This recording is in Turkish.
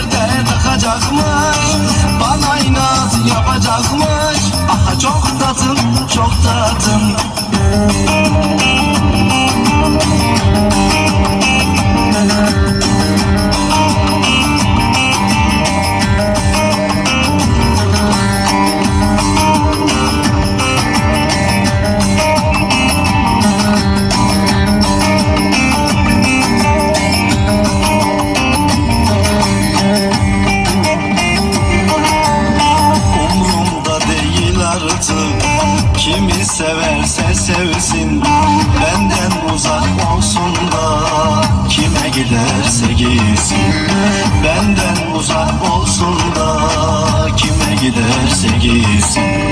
perde takacakmış Bana inat yapacakmış. Aha çok tatın çok tatın. Severse sevsin. Benden uzak olsun da. Kime giderse gitsin. Benden uzak olsun da. Kime giderse gitsin